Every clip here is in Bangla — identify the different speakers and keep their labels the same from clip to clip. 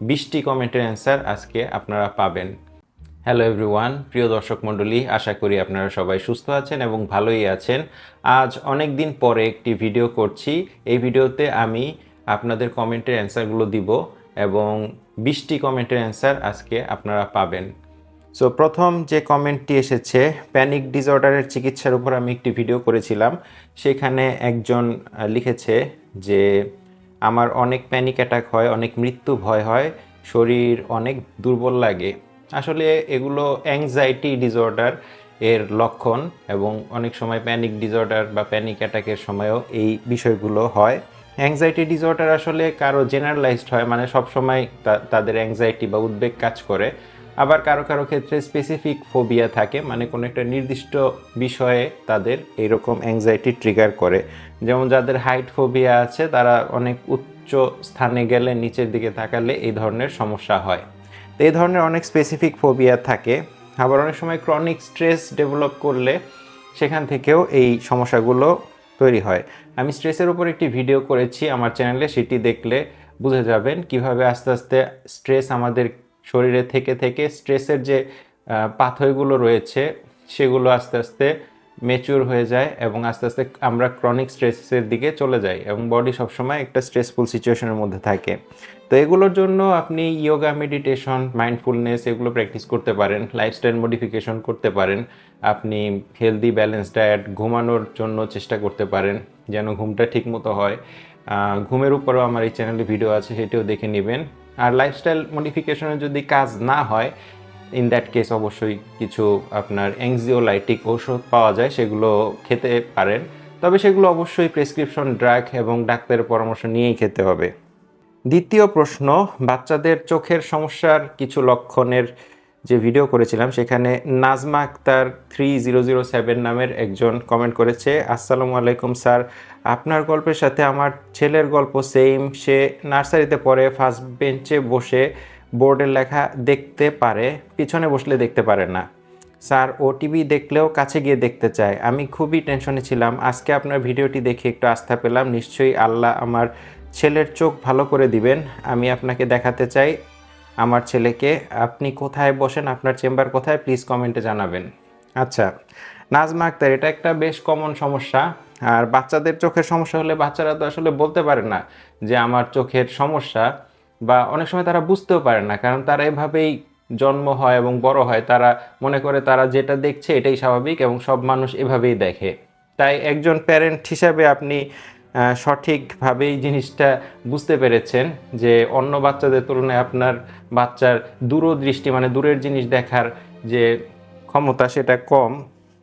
Speaker 1: বিশটি কমেন্টের অ্যান্সার আজকে আপনারা পাবেন। হ্যালো এভরিওয়ান প্রিয় দর্শক মণ্ডলী, আশা করি আপনারা সবাই সুস্থ আছেন এবং ভালোই আছেন। আজ অনেক দিন পরে একটি ভিডিও করছি। এই ভিডিওতে আমি আপনাদের কমেন্টের অ্যান্সারগুলো দিব এবং বিশটি কমেন্টের অ্যান্সার আজকে আপনারা পাবেন। সো প্রথম যে কমেন্টটি এসেছে প্যানিক ডিসঅর্ডারের চিকিৎসার উপর আমি একটি ভিডিও করেছিলাম। সেখানে একজন লিখেছে যে আমার অনেক প্যানিক অ্যাটাক হয়, অনেক মৃত্যু ভয় হয়, শরীর অনেক দুর্বল লাগে। আসলে এগুলো অ্যাংজাইটি ডিসঅর্ডার এর লক্ষণ এবং অনেক সময় প্যানিক ডিসঅর্ডার বা প্যানিক অ্যাটাকের সময়ও এই বিষয়গুলো হয়। অ্যাংজাইটি ডিসঅর্ডার আসলে কারও জেনারেলাইজড হয় মানে সবসময় তাদের অ্যাংজাইটি বা উদ্বেগ কাজ করে। আবার কারও কারও ক্ষেত্রে স্পেসিফিক ফোবিয়া থাকে মানে কোনো একটা নির্দিষ্ট বিষয়ে তাদের এইরকম অ্যাংজাইটি ট্রিগার করে। যেমন যাদের হাইট ফোবিয়া আছে, তারা অনেক উচ্চ স্থানে গেলে নিচের দিকে তাকালে এই ধরনের সমস্যা হয়। তো এই ধরনের অনেক স্পেসিফিক ফোবিয়া থাকে। আবার অনেক সময় ক্রনিক স্ট্রেস ডেভেলপ করলে সেখান থেকেও এই সমস্যাগুলো তৈরি হয়। আমি স্ট্রেসের উপর একটি ভিডিও করেছি, আমার চ্যানেলে সেটি দেখলে বুঝে যাবেন কীভাবে আস্তে আস্তে স্ট্রেস আমাদের শরীরে থেকে থেকে স্ট্রেসের যে পাথয়গুলো রয়েছে, সেগুলো আস্তে আস্তে মেচুর হয়ে যায় এবং আস্তে আস্তে আমরা ক্রনিক স্ট্রেসের দিকে চলে যাই এবং বডি সবসময় একটা স্ট্রেসফুল সিচুয়েশনের মধ্যে থাকে। তো এগুলোর জন্য আপনি ইয়োগা মেডিটেশন মাইন্ডফুলনেস এগুলো প্র্যাকটিস করতে পারেন লাইফস্টাইল মডিফিকেশন করতে পারেন, আপনি হেলদি ব্যালেন্স ডায়েট ঘুমানোর জন্য চেষ্টা করতে পারেন, যেন ঘুমটা ঠিকমতো হয়। ঘুমের উপরেও আমার এই চ্যানেলে ভিডিও আছে, সেটিও দেখে নেবেন। আর লাইফস্টাইল মডিফিকেশনের যদি কাজ না হয় ইন দ্যাট কেস অবশ্যই কিছু আপনার অ্যাংজিওলাইটিক ওষুধ পাওয়া যায়, সেগুলো খেতে পারেন। তবে সেগুলো অবশ্যই প্রেসক্রিপশন ড্রাগ এবং ডাক্তারের পরামর্শ নিয়েই খেতে হবে। দ্বিতীয় প্রশ্ন, বাচ্চাদের চোখের সমস্যার কিছু লক্ষণের যে ভিডিও করেছিলাম, সেখানে Nazma Akter three zero zero seven নামের একজন কমেন্ট করেছে, আসসালামু আলাইকুম স্যার, আপনার গল্পের সাথে আমার ছেলের গল্প সেম সে নার্সারিতে পড়ে ফার্স্ট বেঞ্চে বসে বোর্ডের লেখা দেখতে পারে, পিছনে বসলে দেখতে পারে না। স্যার, ও টিভি দেখলেও কাছে গিয়ে দেখতে চায়। আমি খুবই টেনশনে ছিলাম। আজকে আপনার ভিডিওটি দেখে একটু আস্থা পেলাম। নিশ্চয়ই আল্লাহ আমার ছেলের চোখ ভালো করে দিবেন। আমি আপনাকে দেখাতে চাই। আমার ছেলেকে, আপনি কোথায় বসেন, আপনার চেম্বার কোথায় প্লিজ কমেন্টে জানাবেন। আচ্ছা নাজমা আক্তার, এটা একটা বেশ কমন সমস্যা। আর বাচ্চাদের চোখের সমস্যা হলে বাচ্চারা তো আসলে বলতে পারে না যে আমার চোখের সমস্যা, বা অনেক সময় তারা বুঝতেও পারে না, কারণ তারা এভাবেই জন্ম হয় এবং বড় হয়। তারা মনে করে তারা যেটা দেখছে এটাই স্বাভাবিক এবং সব মানুষ এভাবেই দেখে। তাই একজন প্যারেন্ট হিসাবে আপনি আহ, সঠিকভাবেই জিনিসটা বুঝতে পেরেছেন যে অন্য বাচ্চাদের তুলনায় আপনার বাচ্চার দূরদৃষ্টি মানে দূরের জিনিস দেখার যে ক্ষমতা সেটা কম।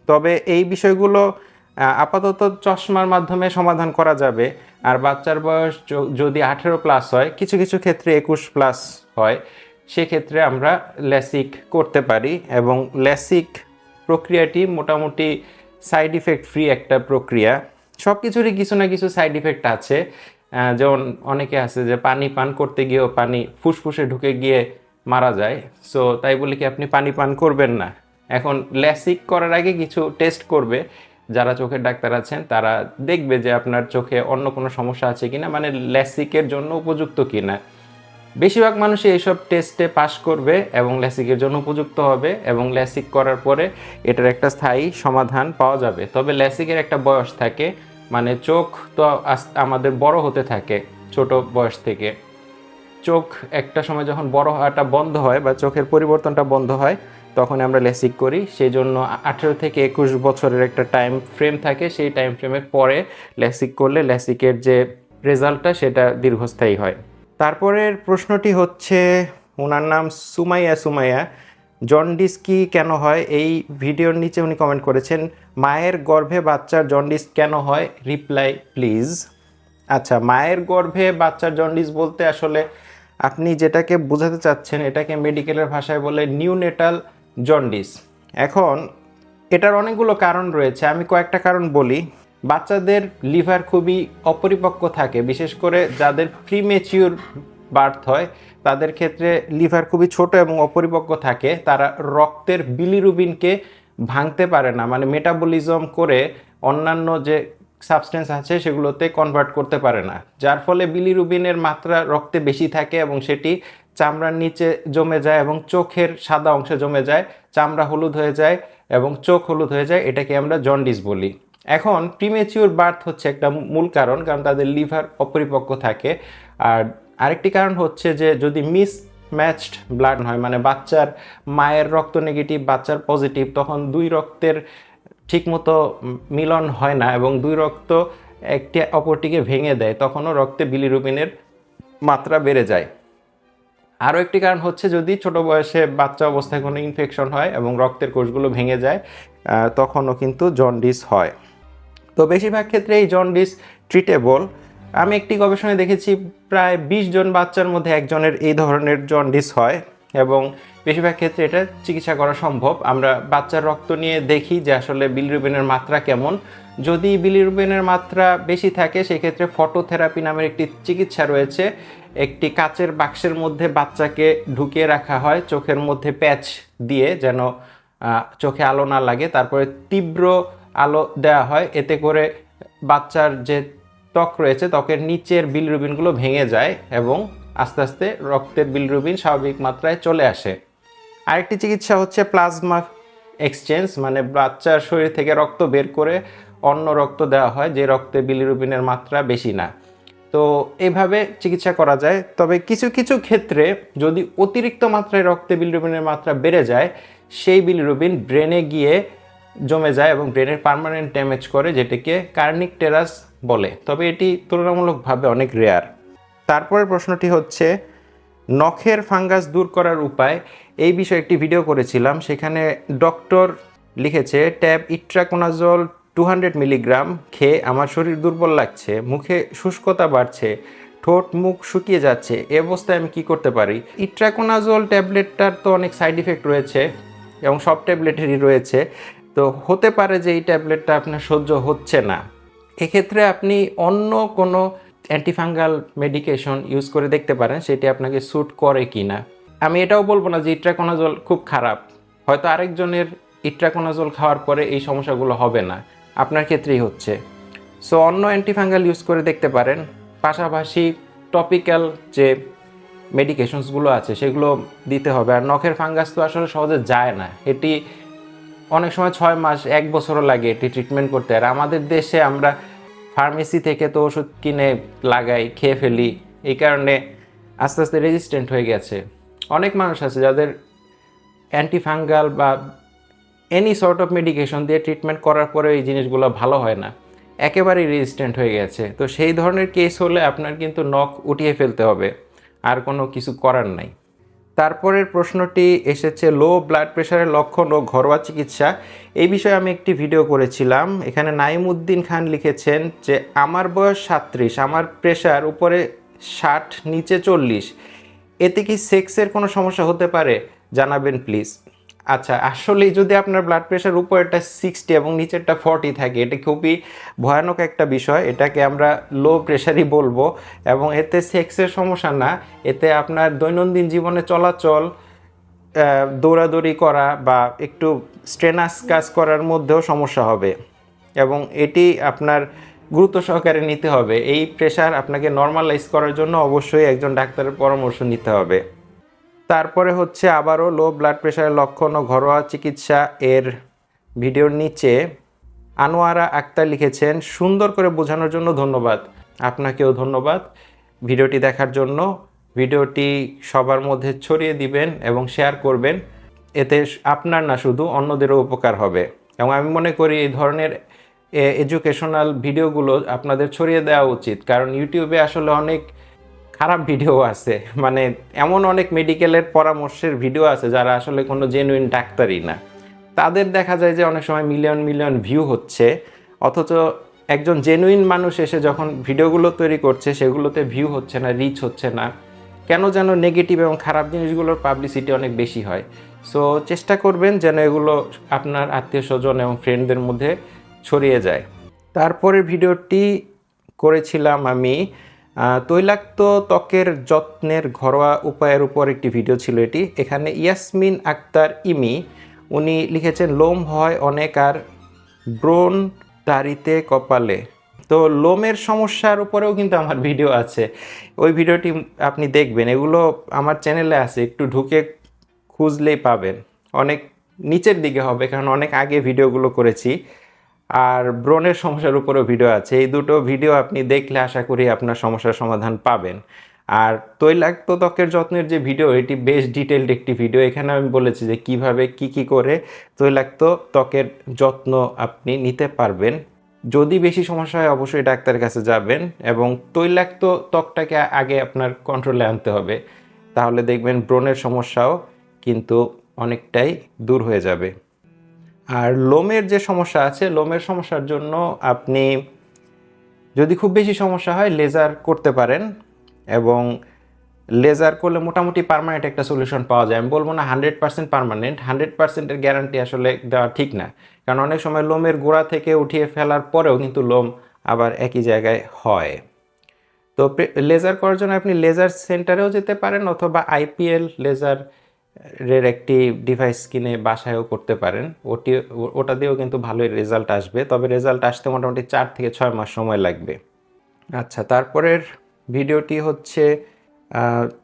Speaker 1: তবে এই বিষয়গুলো আপাতত চশমার মাধ্যমে সমাধান করা যাবে। আর বাচ্চার বয়স যদি আঠেরো প্লাস হয় কিছু কিছু ক্ষেত্রে একুশ প্লাস হয় সেক্ষেত্রে আমরা ল্যাসিক করতে পারি এবং ল্যাসিক প্রক্রিয়াটি মোটামুটি সাইড ইফেক্ট ফ্রি একটা প্রক্রিয়া। সব কিছুরই কিছু না কিছু সাইড ইফেক্ট আছে। যেমন অনেকে আছে যে পানি পান করতে গিয়েও পানি ফুসফুসে ঢুকে গিয়ে মারা যায়। সো তাই বলে কি আপনি পানি পান করবেন না? এখন ল্যাসিক করার আগে কিছু টেস্ট করবে। যারা চোখের ডাক্তার আছেন, তারা দেখবে যে আপনার চোখে অন্য কোনো সমস্যা আছে কিনা মানে ল্যাসিকের জন্য উপযুক্ত কিনা। বেশিরভাগ মানুষই এইসব টেস্টে পাশ করবে এবং ল্যাসিকের জন্য উপযুক্ত হবে এবং ল্যাসিক করার পরে এটার একটা স্থায়ী সমাধান পাওয়া যাবে। তবে ল্যাসিকের একটা বয়স থাকে মানে চোখ তো আমাদের বড় হতে থাকে ছোট বয়স থেকে। চোখ একটা সময় যখন বড় হওয়াটা বন্ধ হয় বা চোখের পরিবর্তনটা বন্ধ হয়, তখন আমরা লেসিক করি। সেই জন্য আঠেরো থেকে একুশ বছরের একটা টাইম ফ্রেম থাকে, সেই টাইম ফ্রেমের পরে লেসিক করলে লেসিকের যে রেজাল্টটা সেটা দীর্ঘস্থায়ী হয়। তারপরের প্রশ্নটি হচ্ছে ওনার নাম সুমাইয়া সুমাইয়া জন্ডিস কি কেন হয়? এই ভিডিওর নিচে উনি কমেন্ট করেছেন, মায়ের গর্ভে বাচ্চার জন্ডিস কেন হয়? রিপ্লাই প্লিজ আচ্ছা মায়ের গর্ভে বাচ্চার জন্ডিস বলতে আসলে আপনি যেটাকে বোঝাতে চাচ্ছেন, এটাকে মেডিকেলের ভাষায় বলে নিউনেটাল জন্ডিস। এখন, এটার অনেকগুলো কারণ রয়েছে, আমি কয়েকটা কারণ বলি। বাচ্চাদের লিভার খুবই অপরিপক্ক থাকে, বিশেষ করে যাদের প্রিমেচিউর বার্থ হয়, তাদের ক্ষেত্রে লিভার খুবই ছোট এবং অপরিপক্ক থাকে, তারা রক্তের বিলিরুবিনকে ভাঙতে পারে না মানে মেটাবলিজম করে অন্যান্য যে সাবস্টেন্স আছে সেগুলোতে কনভার্ট করতে পারে না, যার ফলে বিলিরুবিনের মাত্রা রক্তে বেশি থাকে এবং সেটি চামড়ার নিচে জমে যায় এবং চোখের সাদা অংশে জমে যায়, চামড়া হলুদ হয়ে যায় এবং চোখ হলুদ হয়ে যায়, এটাকে আমরা জন্ডিস বলি। এখন প্রিমেচিউর বার্থ হচ্ছে একটা মূল কারণ কারণ তাদের লিভার অপরিপক্ক থাকে। আর আরেকটি কারণ হচ্ছে যে যদি মিস ম্যাচড ব্লাড হয় মানে বাচ্চার মায়ের রক্ত নেগেটিভ বাচ্চার পজিটিভ তখন দুই রক্তের ঠিকমতো মিলন হয় না এবং দুই রক্ত একটি অপরটিকে ভেঙে দেয়, তখনও রক্তে বিলিরুবিনের মাত্রা বেড়ে যায়। আরও একটি কারণ হচ্ছে যদি ছোট বয়সে বাচ্চা অবস্থায় কোনো ইনফেকশন হয় এবং রক্তের কোষগুলো ভেঙে যায় তখনও কিন্তু জন্ডিস হয়। তো বেশিরভাগ ক্ষেত্রে এই জন্ডিস ট্রিটেবল আমি একটি গবেষণায় দেখেছি প্রায় বিশ জন বাচ্চার মধ্যে একজনের এই ধরনের জন্ডিস হয় এবং বেশিরভাগ ক্ষেত্রে এটা চিকিৎসা করা সম্ভব। আমরা বাচ্চার রক্ত নিয়ে দেখি যে আসলে বিলিরুবিনের মাত্রা কেমন। যদি বিলিরুবিনের মাত্রা বেশি থাকে, সেক্ষেত্রে ফটোথেরাপি নামের একটি চিকিৎসা রয়েছে। একটি কাচের বাক্সের মধ্যে বাচ্চাকে ঢুকিয়ে রাখা হয়, চোখের মধ্যে প্যাচ দিয়ে যেন চোখে আলো না লাগে। তারপরে তীব্র আলো দেওয়া হয়, এতে করে বাচ্চার যে ত্বক রয়েছে, ত্বকের নিচের বিলরুবিনগুলো ভেঙে যায় এবং আস্তে আস্তে রক্তের বিলরুবিন স্বাভাবিক মাত্রায় চলে আসে। আরেকটি চিকিৎসা হচ্ছে প্লাজমা এক্সচেঞ্জ মানে বাচ্চার শরীর থেকে রক্ত বের করে অন্য রক্ত দেওয়া হয়, যে রক্তে বিলিরুবিনের মাত্রা বেশি না। তো এইভাবে চিকিৎসা করা যায়। তবে কিছু কিছু ক্ষেত্রে যদি অতিরিক্ত মাত্রায় রক্তে বিলিরুবিনের মাত্রা বেড়ে যায়, সেই বিলিরুবিন ব্রেনে গিয়ে জমে যায় এবং ব্রেনের পার্মানেন্ট ড্যামেজ করে, যেটিকে কার্নিক টেরাস বলে। তবে এটি তুলনামূলকভাবে অনেক রেয়ার তারপরের প্রশ্নটি হচ্ছে, নখের ফাঙ্গাস দূর করার উপায়? এই বিষয়ে একটি ভিডিও করেছিলাম, সেখানে ডক্টর লিখেছে tab itraconazole two hundred milligram খেয়ে আমার শরীর দুর্বল লাগছে, মুখে শুষ্কতা বাড়ছে, ঠোঁট মুখ শুকিয়ে যাচ্ছে, এ অবস্থায় আমি কি করতে পারি? ইট্রাকোনাজল ট্যাবলেটটার তো অনেক সাইড ইফেক্ট রয়েছে, এবং সব ট্যাবলেটেরই রয়েছে। তো হতে পারে যে এই ট্যাবলেটটা আপনার সহ্য হচ্ছে না। এক্ষেত্রে আপনি অন্য কোনো অ্যান্টিফাঙ্গাল মেডিকেশন ইউজ করে দেখতে পারেন, সেটি আপনাকে স্যুট করে কি না আমি এটাও বলব না যে ইট্রাকোনাজল খুব খারাপ। হয়তো আরেকজনের ইট্রাকোনাজল খাওয়ার পরে এই সমস্যাগুলো হবে না। আপনার ক্ষেত্রেই হচ্ছে। সো অন্য অ্যান্টিফাঙ্গাল ইউজ করে দেখতে পারেন। পাশাপাশি টপিক্যাল যে মেডিকেশনসগুলো আছে, সেগুলো দিতে হবে। আর নখের ফাঙ্গাস তো আসলে সহজে যায় না। এটি অনেক সময় ছয় মাস, এক বছরও লাগে এটি ট্রিটমেন্ট করতে। আর আমাদের দেশে আমরা ফার্মেসি থেকে তো ওষুধ কিনে লাগাই, খেয়ে ফেলি। এই কারণে আস্তে আস্তে রেজিস্ট্যান্ট হয়ে গেছে। অনেক মানুষ আছে যাদের অ্যান্টিফাঙ্গাল বা এনি সর্ট অফ মেডিকেশন দিয়ে ট্রিটমেন্ট করার পরে এই জিনিসগুলো ভালো হয় না। একেবারেই রেজিস্ট্যান্ট হয়ে গেছে। তো সেই ধরনের কেস হলে আপনার কিন্তু নখ উঠিয়ে ফেলতে হবে। আর কোনো কিছু করার নাই। তারপরের প্রশ্নটি এসেছে, লো ব্লাড প্রেশারের লক্ষণ ও ঘরোয়া চিকিৎসা। এই বিষয়ে আমি একটি ভিডিও করেছিলাম। এখানে নাইমুদ্দিন খান লিখেছেন যে, আমার বয়স সাত্রিশ আমার প্রেশার উপরে ষাট, নিচে চল্লিশ। এতে কি সেক্সের কোনো সমস্যা হতে পারে? জানাবেন প্লিজ আচ্ছা আসলে যদি আপনার ব্লাড প্রেশার উপর উপরেরটা সিক্সটি এবং নিচেরটা ফর্টি থাকে, এটা খুবই ভয়ানক একটা বিষয়। এটাকে আমরা লো প্রেশারই বলব এবং এতে সেক্সের সমস্যা না। এতে আপনার দৈনন্দিন জীবনে চলাচল দৌড়াদৌড়ি করা বা একটু স্ট্রেনাস কাজ করার মধ্যেও সমস্যা হবে এবং এটি আপনার গুরুত্ব সহকারে নিতে হবে। এই প্রেশার আপনাকে নর্মালাইজ করার জন্য অবশ্যই একজন ডাক্তারের পরামর্শ নিতে হবে। তারপরে হচ্ছে আবারও লো ব্লাড প্রেশারের লক্ষণ ও ঘরোয়া চিকিৎসা এর ভিডিওর নিচে আনোয়ারা আক্তার লিখেছেন, সুন্দর করে বোঝানোর জন্য ধন্যবাদ। আপনাকেও ধন্যবাদ ভিডিওটি দেখার জন্য। ভিডিওটি সবার মধ্যে ছড়িয়ে দিবেন এবং শেয়ার করবেন। এতে আপনার না শুধু, অন্যদেরও উপকার হবে। এবং আমি মনে করি এই ধরনের এডুকেশনাল ভিডিওগুলো আপনাদের ছড়িয়ে দেওয়া উচিত। কারণ ইউটিউবে আসলে অনেক খারাপ ভিডিও আছে। মানে এমন অনেক মেডিকেলের পরামর্শের ভিডিও আছে যারা আসলে কোনো জেনুইন ডাক্তারই না। তাদের দেখা যায় যে অনেক সময় মিলিয়ন মিলিয়ন ভিউ হচ্ছে। অথচ একজন জেনুইন মানুষ এসে যখন ভিডিওগুলো তৈরি করছে, সেগুলোতে ভিউ হচ্ছে না রিচ হচ্ছে না। কেন যেন নেগেটিভ এবং খারাপ জিনিসগুলোর পাবলিসিটি অনেক বেশি হয়। সো চেষ্টা করবেন যেন এগুলো আপনার আত্মীয় স্বজন এবং ফ্রেন্ডদের মধ্যে ছড়িয়ে যায়। তারপরে ভিডিওটি করেছিলাম আমি। তৈলাক্ত ত্বকের যত্নের ঘরোয়া উপায়ের উপর একটি ভিডিও ছিল এটি। এখানে ইয়াসমিন আক্তার ইমি, উনি লিখেছেন, লোম হয় অনেক আর ব্রণ দাড়িতে কপালে। তো লোমের সমস্যার উপরেও কিন্তু আমার ভিডিও আছে। ওই ভিডিওটি আপনি দেখবেন। এগুলো আমার চ্যানেলে আছে, একটু ঢুকে খুঁজলেই পাবেন। অনেক নিচের দিকে হবে, কারণ অনেক আগে ভিডিওগুলো করেছি। আর ব্রণের সমস্যার উপরেও ভিডিও আছে। এই দুটো ভিডিও আপনি দেখলে আশা করি আপনার সমস্যার সমাধান পাবেন। আর তৈলাক্ত ত্বকের যত্নের যে ভিডিও এটি বেশ ডিটেলড একটি ভিডিও এখানে আমি বলেছি যে কীভাবে কি কি করে তৈলাক্ত ত্বকের যত্ন আপনি নিতে পারবেন। যদি বেশি সমস্যা হয়, অবশ্যই ডাক্তারের কাছে যাবেন এবং তৈলাক্ত ত্বকটাকে আগে আপনার কন্ট্রোলে আনতে হবে। তাহলে দেখবেন ব্রণের সমস্যাও কিন্তু অনেকটাই দূর হয়ে যাবে। আর লোমের যে সমস্যা আছে, লোমের সমস্যার জন্য আপনি যদি খুব বেশি সমস্যা হয় লেজার করতে পারেন এবং লেজার করলে মোটামুটি পার্মানেন্ট একটা সলিউশন পাওয়া যায়। আমি বলব না হান্ড্রেড পার্সেন্ট পার্মানেন্ট হান্ড্রেড পার্সেন্টের গ্যারান্টি আসলে দেওয়া ঠিক না। কারণ অনেক সময় লোমের গোড়া থেকে উঠিয়ে ফেলার পরেও কিন্তু লোম আবার একই জায়গায় হয়। তো লেজার করার জন্য আপনি লেজার সেন্টারেও যেতে পারেন অথবা আইপিএল লেজার এর একটি ডিভাইস কিনে বাসায়ও করতে পারেন। ওটি, ওটা দিয়েও কিন্তু ভালোই রেজাল্ট আসবে। তবে রেজাল্ট আসতে মোটামুটি চার থেকে ছয় মাস সময় লাগবে। আচ্ছা তারপরের ভিডিওটি হচ্ছে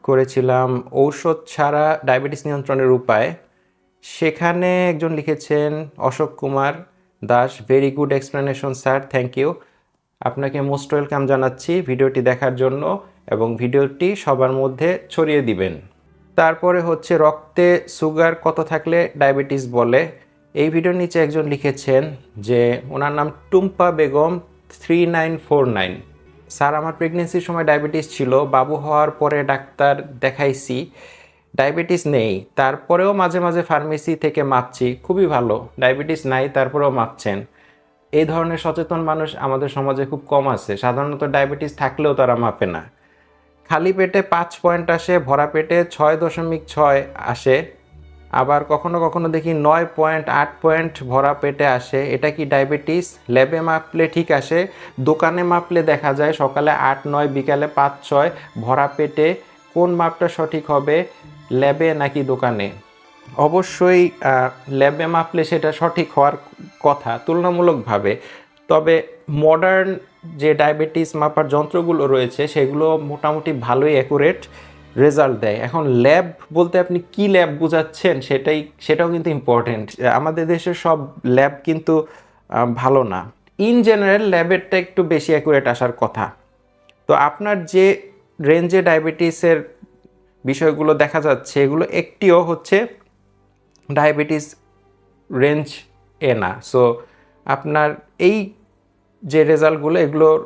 Speaker 1: করেছিলাম ঔষধ ছাড়া ডায়াবেটিস নিয়ন্ত্রণের উপায়। সেখানে একজন লিখেছেন, Ashok Kumar Das very good explanation sir thank you আপনাকে মোস্ট ওয়েলকাম জানাচ্ছি ভিডিওটি দেখার জন্য এবং ভিডিওটি সবার মধ্যে ছড়িয়ে দিবেন। তারপরে হচ্ছে রক্তে সুগার কত থাকলে ডায়াবেটিস বলে। এই ভিডিওর নিচে একজন লিখেছেন যে ওনার নাম Tumpa Begum three nine four nine. Sir, আমার প্রেগনেন্সির সময় ডায়াবেটিস ছিল, বাবু হওয়ার পরে ডাক্তার দেখাইছি। ডায়াবেটিস নেই, তারপরেও মাঝে মাঝে ফার্মেসি থেকে মাপছি, খুবই ভালো। ডায়াবেটিস নাই, তারপরেও মাপছেন। এই ধরনের সচেতন মানুষ আমাদের সমাজে খুব কম আছে। সাধারণত ডায়াবেটিস থাকলেও তারা মাপে না। খালি পেটে পাঁচ পয়েন্ট আসে, ভরা পেটে ছয় দশমিক ছয় আসে। আবার কখনো কখনো দেখি নয় পয়েন্ট আট পয়েন্ট ভরা পেটে আসে। এটা কি ডায়াবেটিস? ল্যাবে মাপলে ঠিক আসে, দোকানে মাপলে দেখা যায় সকালে আট, নয়, বিকালে পাঁচ, ছয়, ভরা পেটে। কোন মাপটা সঠিক হবে, ল্যাবে নাকি দোকানে? অবশ্যই ল্যাবে মাপলে সেটা সঠিক হওয়ার কথা তুলনামূলকভাবে। তবে মডার্ন যে ডায়াবেটিস মাপার যন্ত্রগুলো রয়েছে, সেগুলো মোটামুটি ভালোই অ্যাকুরেট রেজাল্ট দেয়। এখন ল্যাব বলতে আপনি কি ল্যাব বোঝাচ্ছেন, সেটাই, সেটাও কিন্তু ইম্পর্টেন্ট আমাদের দেশের সব ল্যাব কিন্তু ভালো না। ইন জেনারেল ল্যাবেরটা একটু বেশি অ্যাকুরেট আসার কথা। তো আপনার যে রেঞ্জে ডায়াবেটিসের বিষয়গুলো দেখা যাচ্ছে, এগুলো একটিও হচ্ছে ডায়াবেটিস রেঞ্জ এ না। সো আপনার এই যে রেজাল্টগুলো এগুলোর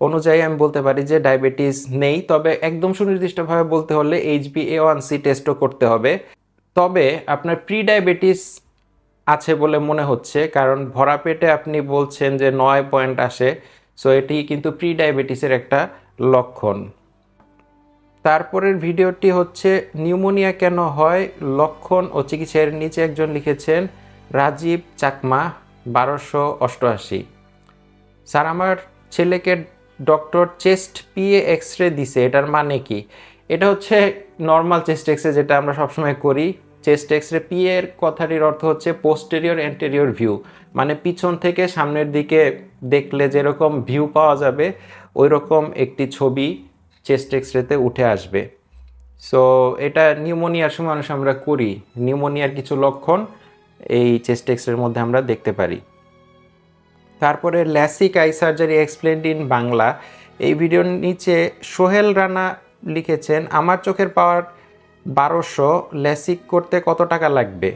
Speaker 1: অনুযায়ী আমি বলতে পারি যে ডায়াবেটিস নেই, তবে একদম সুনির্দিষ্টভাবে বলতে হলে এইচবি এ ওয়ান সি টেস্টও করতে হবে। তবে আপনার প্রি ডায়াবেটিস আছে বলে মনে হচ্ছে, কারণ ভরা পেটে আপনি বলছেন যে নয় পয়েন্ট আসে সো এটি কিন্তু প্রি ডায়াবেটিসের একটা লক্ষণ। তারপরের ভিডিওটি হচ্ছে, নিউমোনিয়া কেন হয়, লক্ষণ ও চিকিৎসার নিচে একজন লিখেছেন, রাজীব চাকমা, বারোশো অষ্টআশি। স্যার, আমার ছেলেকে doctor chest PA X ray দিছে, এটার মানে কি? এটা হচ্ছে নর্মাল চেস্ট এক্স রে যেটা আমরা সবসময় করি। চেস্ট এক্স রে পি এর কথাটির অর্থ হচ্ছে পোস্টেরিয়র অ্যান্টেরিয়র ভিউ মানে পিছন থেকে সামনের দিকে দেখলে যেরকম ভিউ পাওয়া যাবে ওই রকম একটি ছবি চেস্ট এক্স রেতে উঠে আসবে। সো এটা নিউমোনিয়ার সময় মানুষ আমরা করি। নিউমোনিয়ার কিছু লক্ষণ এই চেস্ট এক্স রের মধ্যে আমরা দেখতে পারি। তারপরে LASIK eye surgery explained in Bangla. এই ভিডিওর নিচে সোহেল রানা লিখেছেন, আমার চোখের পাওয়ার বারোশো, ল্যাসিক করতে কত টাকা লাগবে?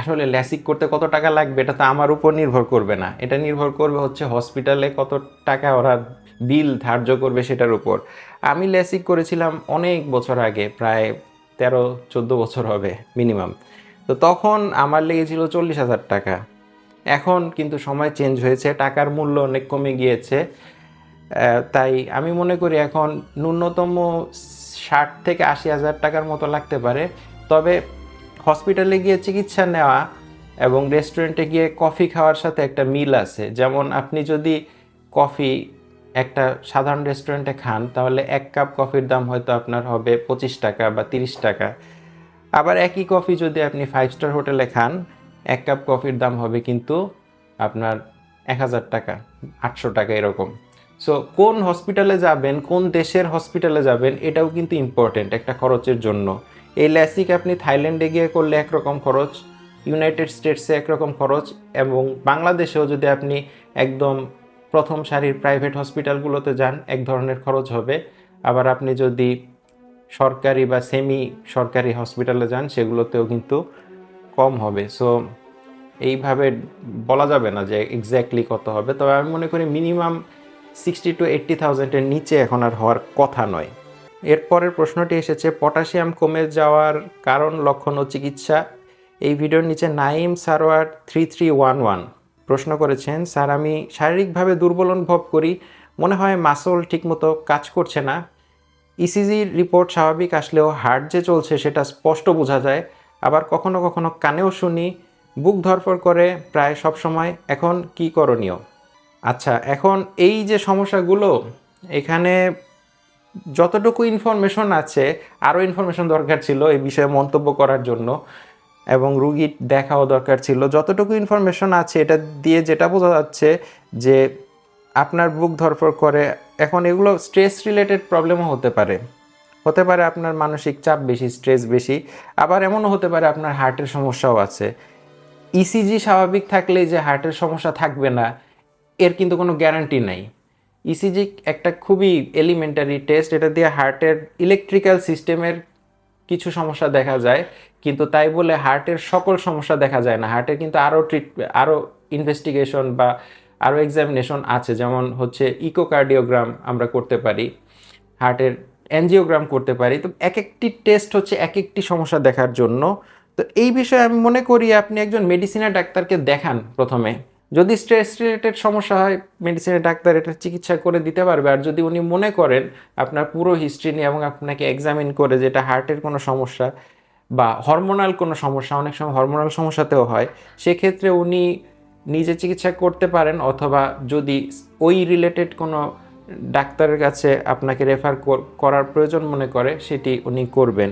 Speaker 1: আসলে ল্যাসিক করতে কত টাকা লাগবে, এটা তো আমার উপর নির্ভর করবে না। এটা নির্ভর করবে হচ্ছে হসপিটালে কত টাকা ওরা বিল ধার্য করবে সেটার উপর। আমি ল্যাসিক করেছিলাম অনেক বছর আগে, প্রায় তেরো, চোদ্দ বছর হবে মিনিমাম। তো তখন আমার লেগেছিল চল্লিশ হাজার টাকা। এখন কিন্তু সময় চেঞ্জ হয়েছে, টাকার মূল্য অনেক কমে গিয়েছে। তাই আমি মনে করি এখন ন্যূনতম ষাট থেকে আশি হাজার টাকার মতো লাগতে পারে। তবে হসপিটালে গিয়ে চিকিৎসা নেওয়া এবং রেস্টুরেন্টে গিয়ে কফি খাওয়ার সাথে একটা মিল আছে। যেমন আপনি যদি কফি একটা সাধারণ রেস্টুরেন্টে খান, তাহলে এক কাপ কফির দাম হয়তো আপনার হবে পঁচিশ টাকা বা তিরিশ টাকা। আবার একই কফি যদি আপনি ফাইভ স্টার হোটেলে খান এক কাপ কফির দাম হবে কিন্তু আপনার এক হাজার টাকা, আটশো টাকা এরকম। সো কোন হসপিটালে যাবেন, কোন দেশের হসপিটালে যাবেন, এটাও কিন্তু ইম্পর্টেন্ট একটা খরচের জন্য। এই ল্যাসিক আপনি থাইল্যান্ডে গিয়ে করলে একরকম খরচ, ইউনাইটেড স্টেটসে একরকম খরচ, এবং বাংলাদেশেও যদি আপনি একদম প্রথম সারির প্রাইভেট হসপিটালগুলোতে যান, এক ধরনের খরচ হবে। আবার আপনি যদি সরকারি বা সেমি সরকারি হসপিটালে যান, সেগুলোতেও কিন্তু কম হবে। সো এইভাবে বলা যাবে না যে এক্স্যাক্টলি কত হবে। তবে আমি মনে করি মিনিমাম সিক্সটি টু এইট্টি থাউজেন্ডের নিচে এখন আর হওয়ার কথা নয়। এরপরের প্রশ্নটি এসেছে পটাশিয়াম কমে যাওয়ার কারণ, লক্ষণ ও চিকিৎসা। এই ভিডিওর নিচে Naim Sarwar three three one one প্রশ্ন করেছেন, স্যার, আমি শারীরিকভাবে দুর্বল অনুভব করি। মনে হয় মাসল ঠিকমতো কাজ করছে না। ইসিজির রিপোর্ট স্বাভাবিক আসলেও হার্ট যে চলছে সেটা স্পষ্ট বোঝা যায়। আবার কখনো কখনো কানেও শুনি, বুক ধরফর করে প্রায় সব সময়, এখন কি করণীয়? আচ্ছা এখন এই যে সমস্যাগুলো, এখানে যতটুকু ইনফরমেশন আছে, আরও ইনফরমেশন দরকার ছিল এই বিষয়ে মন্তব্য করার জন্য, এবং রুগী দেখাও দরকার ছিল। যতটুকু ইনফরমেশন আছে, এটা দিয়ে যেটা বোঝা যাচ্ছে যে আপনার বুক ধরফর করে, এখন এগুলো স্ট্রেস রিলেটেড প্রবলেমও হতে পারে। হতে পারে আপনার মানসিক চাপ বেশি স্ট্রেস বেশি, আবার এমনও হতে পারে আপনার হার্টের সমস্যাও আছে। ইসিজি স্বাভাবিক থাকলে যে হার্টের সমস্যা থাকবে না, এর কিন্তু কোনো গ্যারান্টি নাই। ইসিজি একটা খুবই এলিমেন্টারি টেস্ট এটা দিয়ে হার্টের ইলেকট্রিক্যাল সিস্টেমের কিছু সমস্যা দেখা যায়, কিন্তু তাই বলে হার্টের সকল সমস্যা দেখা যায় না। হার্টের কিন্তু আরও ট্রিট আরও ইনভেস্টিগেশন বা আরও এক্সামিনেশন আছে, যেমন হচ্ছে ইকোকার্ডিওগ্রাম আমরা করতে পারি। হার্টের অ্যানজিওগ্রাম করতে পারি, তো এক একটি টেস্ট হচ্ছে এক একটি সমস্যা দেখার জন্য। তো এই বিষয়ে আমি মনে করি আপনি একজন মেডিসিনের ডাক্তারকে দেখান প্রথমে। যদি স্ট্রেস রিলেটেড সমস্যা হয় মেডিসিনের ডাক্তার এটা চিকিৎসা করে দিতে পারবে। আর যদি উনি মনে করেন আপনার পুরো হিস্ট্রি নিয়ে এবং আপনাকে এক্সামিন করে যেটা হার্টের কোনো সমস্যা বা হরমোনাল কোনো সমস্যা, অনেক সময় হরমোনাল সমস্যাতেও হয়, সেক্ষেত্রে উনি নিজে চিকিৎসা করতে পারেন অথবা যদি ওই রিলেটেড কোনো ডাক্তারের কাছে আপনাকে রেফার করার প্রয়োজন মনে করে সেটি উনি করবেন।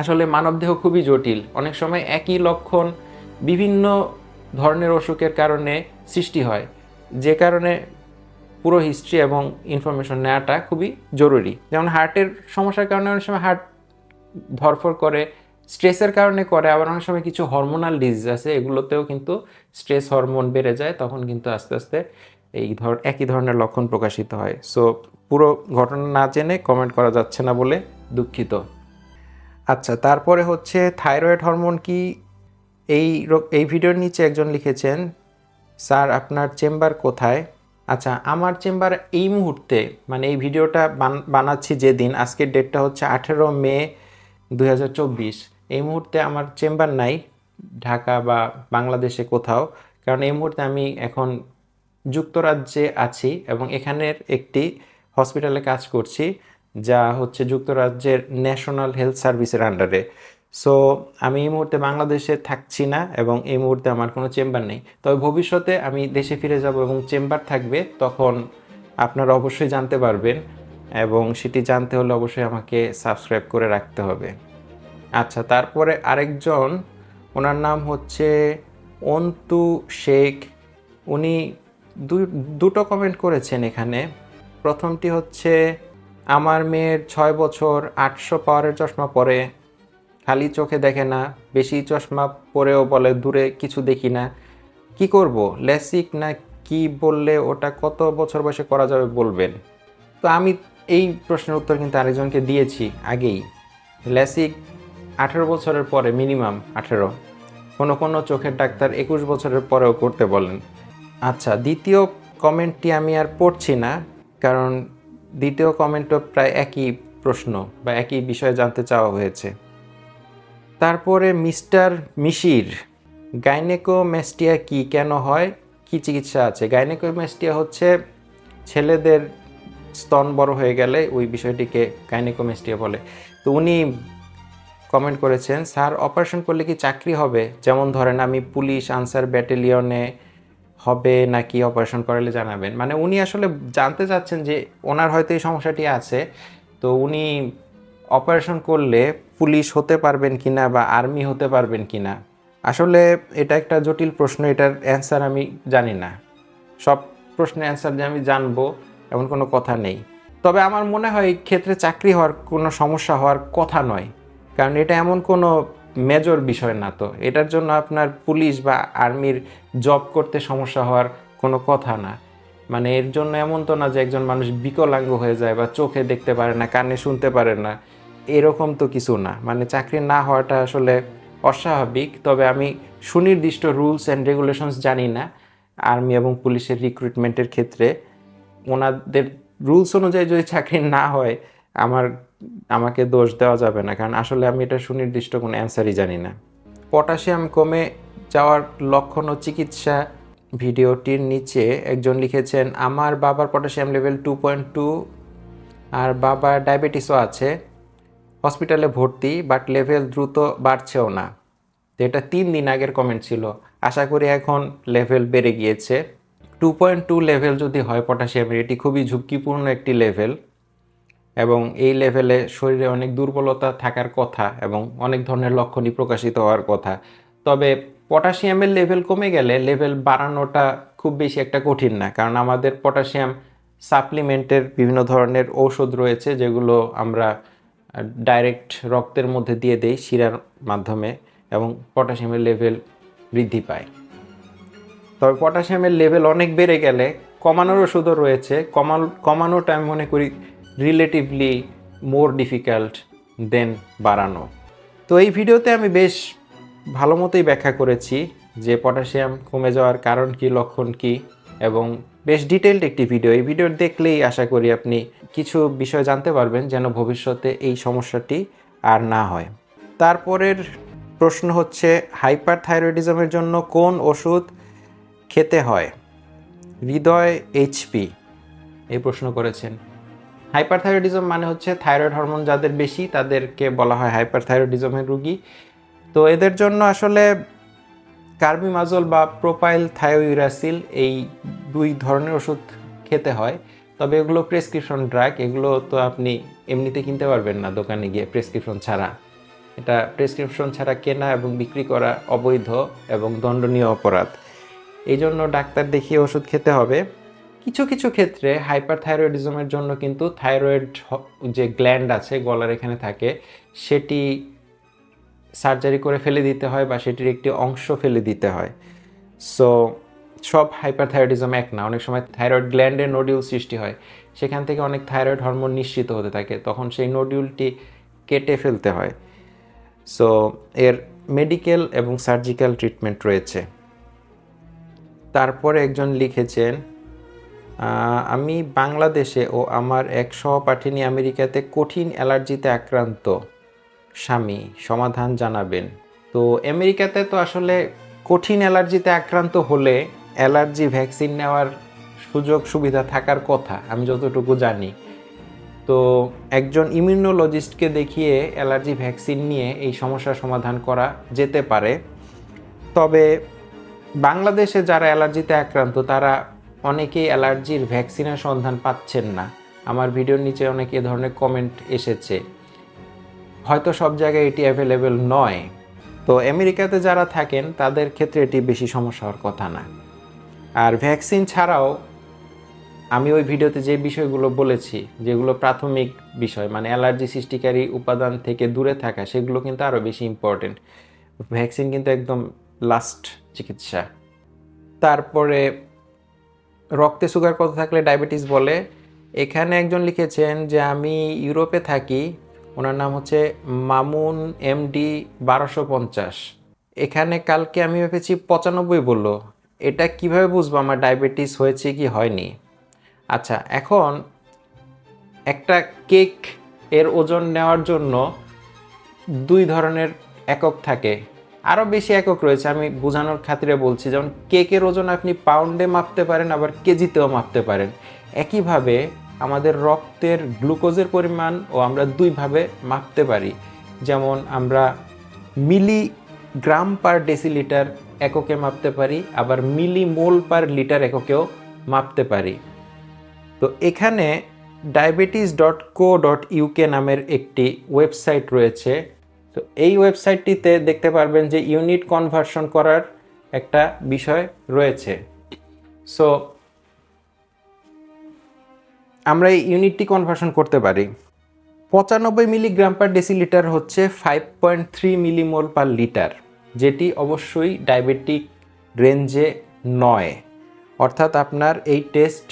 Speaker 1: আসলে মানবদেহ খুবই জটিল। অনেক সময় একই লক্ষণ বিভিন্ন ধরনের অসুখের কারণে সৃষ্টি হয়, যে কারণে পুরো হিস্ট্রি এবং ইনফরমেশন নেওয়াটা খুবই জরুরি। যেমন হার্টের সমস্যার কারণে অনেক সময় হার্ট ধরফর করে স্ট্রেসের কারণে করে, আবার অনেক সময় কিছু হরমোনাল ডিজিজ আছে, এগুলোতেও কিন্তু স্ট্রেস হরমোন বেড়ে যায়, তখন কিন্তু আস্তে আস্তে এই ধর, একই ধরনের লক্ষণ প্রকাশিত হয়। সো পুরো ঘটনা না জেনে কমেন্ট করা যাচ্ছে না বলে দুঃখিত। আচ্ছা তারপরে হচ্ছে থাইরয়েড হরমোন কি? এই এই ভিডিওর নিচে একজন লিখেছেন, স্যার, আপনার চেম্বার কোথায়? আচ্ছা আমার চেম্বার এই মুহূর্তে মানে এই ভিডিওটা বানাচ্ছি যেদিন, আজকের ডেটটা হচ্ছে আঠেরো মে দু হাজার চব্বিশ। এই মুহূর্তে আমার চেম্বার নাই, ঢাকা বা বাংলাদেশে কোথাও। কারণ এই মুহূর্তে আমি এখন যুক্তরাজ্যে আছি এবং এখানের একটি হসপিটালে কাজ করছি, যা হচ্ছে যুক্তরাজ্যের ন্যাশনাল হেলথ সার্ভিসের আন্ডারে সো আমি এই মুহূর্তে বাংলাদেশে থাকছি না এবং এই মুহূর্তে আমার কোনো চেম্বার নেই। তবে ভবিষ্যতে আমি দেশে ফিরে যাব এবং চেম্বার থাকবে, তখন আপনারা অবশ্যই জানতে পারবেন এবং সেটি জানতে হলে অবশ্যই আমাকে সাবস্ক্রাইব করে রাখতে হবে। আচ্ছা তারপরে আরেকজন, ওনার নাম হচ্ছে অন্তু শেখ। উনি দুটো কমেন্ট করেছেন এখানে। প্রথমটি হচ্ছে, আমার মেয়ের ছয় বছর, আটশো পাওয়ারের চশমা পরে। খালি চোখে দেখে না, বেশি চশমা পরেও বলে, দূরে কিছু দেখি না। কি করব, লেসিক না কি বললে ওটা কত বছর বয়সে করা যাবে বলবেন? তো আমি এই প্রশ্নের উত্তর কিন্তু আরেকজনকে দিয়েছি আগেই। লেসিক আঠেরো বছরের পরে, মিনিমাম আঠেরো। কোনো কোনো চোখের ডাক্তার একুশ বছরের পরেও করতে বলেন। আচ্ছা দ্বিতীয় কমেন্টটি আমি আর পড়ছি না, কারণ দ্বিতীয় কমেন্টও প্রায় একই প্রশ্ন বা একই বিষয়ে জানতে চাওয়া হয়েছে। তারপরে মিস্টার মিশির গাইনেকোমেস্টিয়া কি কেন হয়? কি চিকিৎসা আছে? গাইনেকোমেস্টিয়া হচ্ছে ছেলেদের স্তন বড় হয়ে গেলে ওই বিষয়টিকে গাইনেকোমেস্টিয়া বলে। তো উনি কমেন্ট করেছেন, স্যার অপারেশন করলে কি চাকরি হবে? যেমন ধরেন আমি পুলিশ, আনসার ব্যাটালিয়নে হবে নাকি অপারেশন করালে জানাবেন? মানে উনি আসলে জানতে চাচ্ছেন যে ওনার হয়তো এই সমস্যাটি আছে, তো উনি অপারেশন করলে পুলিশ হতে পারবেন কিনা বা আর্মি হতে পারবেন কিনা? আসলে এটা একটা জটিল প্রশ্ন, এটার অ্যান্সার আমি জানি না। সব প্রশ্নের অ্যান্সার যে আমি জানব এমন কোনো কথা নেই। তবে আমার মনে হয় এই ক্ষেত্রে চাকরি হওয়ার কোনো সমস্যা হওয়ার কথা নয়। কারণ এটা এমন কোনো মেজর বিষয় না তো। এটার জন্য আপনার পুলিশ বা আর্মির জব করতে সমস্যা হওয়ার কোনো কথা না। মানে এর জন্য এমন তো না যে একজন মানুষ বিকলাঙ্গ হয়ে যায় বা চোখে দেখতে পারে না, কানে শুনতে পারে না। এরকম তো কিছু না। মানে চাকরি না হওয়াটা আসলে অস্বাভাবিক। তবে আমি সুনির্দিষ্ট রুলস অ্যান্ড রেগুলেশনস জানি না। আর্মি এবং পুলিশের রিক্রুটমেন্টের ক্ষেত্রে ওনাদের রুলস অনুযায়ী যদি চাকরি না হয়, আমার আমাকে দোষ দেওয়া যাবে না, কারণ আসলে আমি এটা সুনির্দিষ্ট কোনো অ্যান্সারই জানি না। পটাশিয়াম কমে যাওয়ার লক্ষণ ও চিকিৎসা ভিডিওটির নিচে একজন লিখেছেন, আমার বাবার potassium level two point two আর বাবার ডায়াবেটিসও আছে হসপিটালে ভর্তি বাট লেভেল দ্রুত বাড়ছেও না। তো এটা তিন দিন আগের কমেন্ট ছিল। আশা করি এখন লেভেল বেড়ে গিয়েছে। টু পয়েন্ট টু লেভেল যদি হয় পটাশিয়ামের, এটি খুবই ঝুঁকিপূর্ণ একটি লেভেল এবং এই লেভেলে শরীরে অনেক দুর্বলতা থাকার কথা এবং অনেক ধরনের লক্ষণই প্রকাশিত হওয়ার কথা। তবে পটাশিয়ামের লেভেল কমে গেলে লেভেল বাড়ানোটা খুব বেশি একটা কঠিন না, কারণ আমাদের পটাশিয়াম সাপ্লিমেন্টের বিভিন্ন ধরনের ঔষধ রয়েছে যেগুলো আমরা ডাইরেক্ট রক্তের মধ্যে দিয়ে দেই শিরার মাধ্যমে এবং পটাশিয়ামের লেভেল বৃদ্ধি পায়। তবে পটাশিয়ামের লেভেল অনেক বেড়ে গেলে কমানোর ওষুধও রয়েছে। কমান কমানোটা আমি মনে করি রিলেটিভলি মোর ডিফিকাল্ট দেন বাড়ানো। তো এই ভিডিওতে আমি বেশ ভালো মতোই ব্যাখ্যা করেছি যে পটাশিয়াম কমে যাওয়ার কারণ কি, লক্ষণ কি, এবং বেশ ডিটেলড একটি ভিডিও এই ভিডিও দেখলেই আশা করি আপনি কিছু বিষয় জানতে পারবেন যেন ভবিষ্যতে এই সমস্যাটি আর না হয়। তারপরের প্রশ্ন হচ্ছে হাইপার থাইরয়েডিজমের জন্য কোন ওষুধ খেতে হয়? হৃদয় এইচপি এই প্রশ্ন করেছেন। হাইপারথাইরয়েডিজম মানে হচ্ছে থাইরয়েড হরমোন যাদের বেশি, তাদেরকে বলা হয় হাইপারথাইরয়েডিজমের রুগী। তো এদের জন্য আসলে কার্বিমাজল বা প্রোপাইল থায়োইরাসিল এই দুই ধরনের ওষুধ খেতে হয়। তবে এগুলো প্রেসক্রিপশন ড্রাগ এগুলো তো আপনি এমনিতে কিনতে পারবেন না দোকানে গিয়ে প্রেসক্রিপশন ছাড়া। এটা প্রেসক্রিপশন ছাড়া কেনা এবং বিক্রি করা অবৈধ এবং দণ্ডনীয় অপরাধ। এই জন্য ডাক্তার দেখিয়ে ওষুধ খেতে হবে। কিছু কিছু ক্ষেত্রে হাইপারথাইরয়েডিজমের জন্য কিন্তু থাইরয়েড যে গ্ল্যান্ড আছে, গলার এখানে থাকে, সেটি সার্জারি করে ফেলে দিতে হয় বা সেটির একটি অংশ ফেলে দিতে হয়। সো সব হাইপারথাইরয়েডিজম এক না। অনেক সময় থাইরয়েড গ্ল্যান্ডের নোডিউল সৃষ্টি হয়। সেখান থেকে অনেক থাইরয়েড হরমোন নিশ্চিত হতে থাকে। তখন সেই নোডিউলটি কেটে ফেলতে হয়। সো এর মেডিকেল এবং সার্জিক্যাল ট্রিটমেন্ট রয়েছে। তারপরে একজন লিখেছেন আমি বাংলাদেশে ও আমার এক সহপাঠিনী আমেরিকাতে কঠিন অ্যালার্জিতে আক্রান্ত স্বামী, সমাধান জানাবেন। তো আমেরিকাতে তো আসলে কঠিন অ্যালার্জিতে আক্রান্ত হলে অ্যালার্জি ভ্যাকসিন নেওয়ার সুযোগ সুবিধা থাকার কথা, আমি যতটুকু জানি। তো একজন ইমিউনোলজিস্টকে দেখিয়ে অ্যালার্জি ভ্যাকসিন নিয়ে এই সমস্যার সমাধান করা যেতে পারে। তবে বাংলাদেশে যারা অ্যালার্জিতে আক্রান্ত, তারা অনেকেই অ্যালার্জির ভ্যাকসিনের সন্ধান পাচ্ছেন না। আমার ভিডিওর নিচে অনেক এ ধরনের কমেন্ট এসেছে। হয়তো সব জায়গায় এটি অ্যাভেলেবেল নয়। তো আমেরিকাতে যারা থাকেন, তাদের ক্ষেত্রে এটি বেশি সমস্যা হওয়ার কথা না। আর ভ্যাকসিন ছাড়াও আমি ওই ভিডিওতে যে বিষয়গুলো বলেছি, যেগুলো প্রাথমিক বিষয় মানে অ্যালার্জি সৃষ্টিকারী উপাদান থেকে দূরে থাকা, সেগুলো কিন্তু আরও বেশি ইম্পর্টেন্ট ভ্যাকসিন কিন্তু একদম লাস্ট চিকিৎসা। তারপরে রক্তে সুগার কত থাকলে ডায়াবেটিস বলে? এখানে একজন লিখেছেন যে, আমি ইউরোপে থাকি, ওনার নাম হচ্ছে মামুন এমডি বারোশো পঞ্চাশ। এখানে কালকে আমি ভেবেছি পঁচানব্বই বলল। এটা কীভাবে বুঝব আমার ডায়াবেটিস হয়েছে কি হয়নি? আচ্ছা এখন একটা কেক এর ওজন নেওয়ার জন্য দুই ধরনের একক থাকে। আরও বেশি একক রয়েছে, আমি বোঝানোর খাতিরে বলছি, যেমন কেকের ওজন আপনি পাউন্ডে মাপতে পারেন, আবার কেজিতেও মাপতে পারেন। একইভাবে আমাদের রক্তের গ্লুকোজের পরিমাণ ও আমরা দুইভাবে মাপতে পারি। যেমন আমরা মিলি গ্রাম পার ডেসিলিটার এককে মাপতে পারি, আবার মিলি মোল পার লিটার এককেও মাপতে পারি। তো এখানে diabetes dot co dot UK নামের একটি ওয়েবসাইট রয়েছে তো এই ওয়েবসাইটটিতে দেখতে পারবেন যে ইউনিট কনভার্সন করার একটা বিষয় রয়েছে। সো আমরা এই ইউনিটটি কনভার্সন করতে পারি। পঁচানব্বই মিলিগ্রাম পার ডেসিলিটার হচ্ছে five point three millimole per liter, যেটি অবশ্যই ডায়াবেটিক রেঞ্জে নয়। অর্থাৎ আপনার এই টেস্ট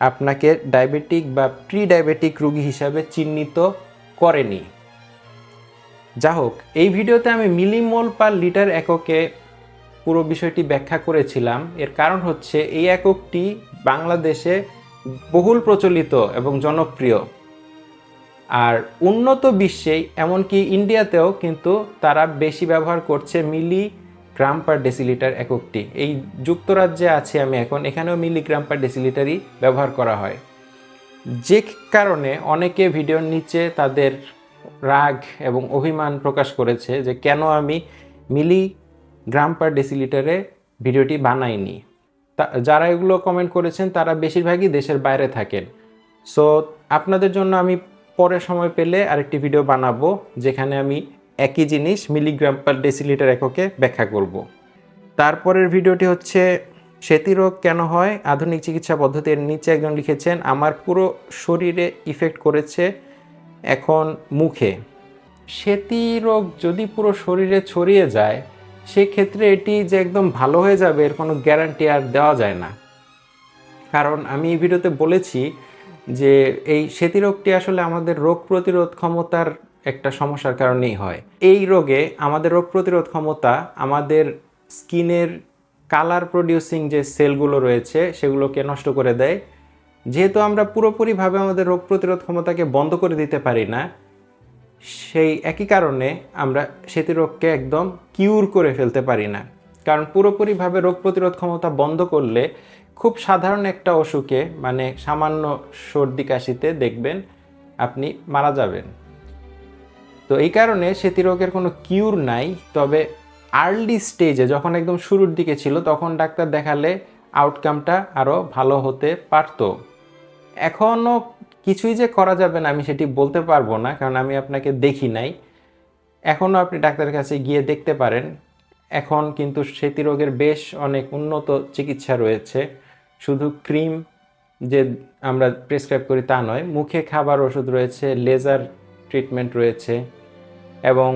Speaker 1: আপনাকে ডায়াবেটিক বা প্রি ডায়াবেটিক রোগী হিসাবে চিহ্নিত করেনি। যা হোক এই ভিডিওতে আমি মিলিমোল পার লিটার এককে পুরো বিষয়টি ব্যাখ্যা করেছিলাম। এর কারণ হচ্ছে এই এককটি বাংলাদেশে বহুল প্রচলিত এবং জনপ্রিয়। আর উন্নত বিশ্বে, এমনকি ইন্ডিয়াতেও কিন্তু তারা বেশি ব্যবহার করছে মিলি গ্রাম পার ডেসিলিটার এককটি। এই যুক্তরাজ্যে আছে আমি এখন, এখানেও মিলিগ্রাম পার ডেসিলিটারই ব্যবহার করা হয়। যে কারণে অনেকে ভিডিওর নিচে তাদের রাগ এবং অভিমান প্রকাশ করেছে যে কেন আমি মিলি গ্রাম পার ডেসিলিটারে ভিডিওটি বানাইনি। যারা এগুলো কমেন্ট করেছেন, তারা বেশিরভাগই দেশের বাইরে থাকেন। সো আপনাদের জন্য আমি পরে সময় পেলে আরেকটি ভিডিও বানাবো, যেখানে আমি একই জিনিস মিলিগ্রাম পার ডেসিলিটার এককে ব্যাখ্যা করব। তারপরের ভিডিওটি হচ্ছে সেতিরোগ কেন হয়? আধুনিক চিকিৎসা পদ্ধতির নিচে একজন লিখেছেন, আমার পুরো শরীরে ইফেক্ট করেছে এখন মুখে। সেতি রোগ যদি পুরো শরীরে ছড়িয়ে যায়, সেক্ষেত্রে এটি যে একদম ভালো হয়ে যাবে, এর কোনো গ্যারান্টি আর দেওয়া যায় না। কারণ আমি এই ভিডিওতে বলেছি যে এই সেতি রোগটি আসলে আমাদের রোগ প্রতিরোধ ক্ষমতার একটা সমস্যার কারণেই হয়। এই রোগে আমাদের রোগ প্রতিরোধ ক্ষমতা আমাদের স্কিনের কালার প্রডিউসিং যে সেলগুলো রয়েছে, সেগুলোকে নষ্ট করে দেয়। যেহেতু আমরা পুরোপুরিভাবে আমাদের রোগ প্রতিরোধ ক্ষমতাকে বন্ধ করে দিতে পারি না, সেই একই কারণে আমরা সেতু রোগকে একদম কিউর করে ফেলতে পারি না। কারণ পুরোপুরিভাবে রোগ প্রতিরোধ ক্ষমতা বন্ধ করলে খুব সাধারণ একটা অসুখে মানে সামান্য সর্দি কাশিতে দেখবেন আপনি মারা যাবেন। তো এই কারণে সেতি রোগের কোনো কিউর নাই, তবে আর্লি স্টেজে যখন একদম শুরুর দিকে ছিল, তখন ডাক্তার দেখালে আউটকামটা আরও ভালো হতে পারতো। এখনও কিছুই যে করা যাবে না, আমি সেটি বলতে পারব না, কারণ আমি আপনাকে দেখি নাই। এখনও আপনি ডাক্তারের কাছে গিয়ে দেখতে পারেন। এখন কিন্তু সেতি রোগের বেশ অনেক উন্নত চিকিৎসা রয়েছে। শুধু ক্রিম যে আমরা প্রেসক্রাইব করি তা নয়, মুখে খাবার ওষুধ রয়েছে, লেজার ট্রিটমেন্ট রয়েছে এবং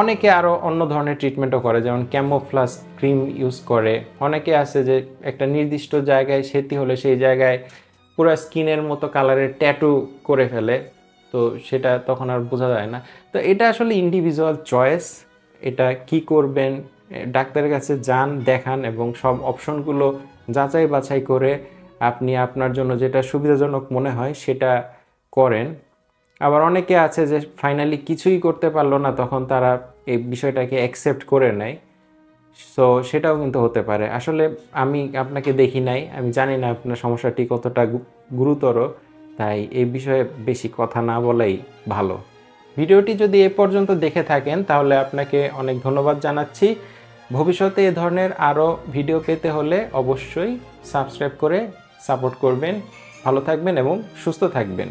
Speaker 1: অনেকে আরও অন্য ধরনের ট্রিটমেন্টও করে, যেমন ক্যামোফ্লাস ক্রিম ইউজ করে। অনেকে আছে যে একটা নির্দিষ্ট জায়গায় সেতি হলে সেই জায়গায় পুরো স্কিনের মতো কালারের ট্যাটু করে ফেলে, তো সেটা তখন আর বোঝা যায় না। তো এটা আসলে ইন্ডিভিজুয়াল চয়েস এটা কি করবেন ডাক্তারের কাছে যান, দেখান এবং সব অপশনগুলো যাচাই বাছাই করে আপনি আপনার জন্য যেটা সুবিধাজনক মনে হয় সেটা করেন। আবার অনেকে আছে যে ফাইনালি কিছুই করতে পারল না, তখন তারা এই বিষয়টাকে অ্যাকসেপ্ট করে নেয়। সো সেটাও কিন্তু হতে পারে। আসলে আমি আপনাকে দেখি নাই, আমি জানি না আপনার সমস্যাটি কতটা গুরুতর, তাই এই বিষয়ে বেশি কথা না বলাই ভালো। ভিডিওটি যদি এ পর্যন্ত দেখে থাকেন, তাহলে আপনাকে অনেক ধন্যবাদ জানাচ্ছি। ভবিষ্যতে এ ধরনের আরও ভিডিও পেতে হলে অবশ্যই সাবস্ক্রাইব করে সাপোর্ট করবেন। ভালো থাকবেন এবং সুস্থ থাকবেন।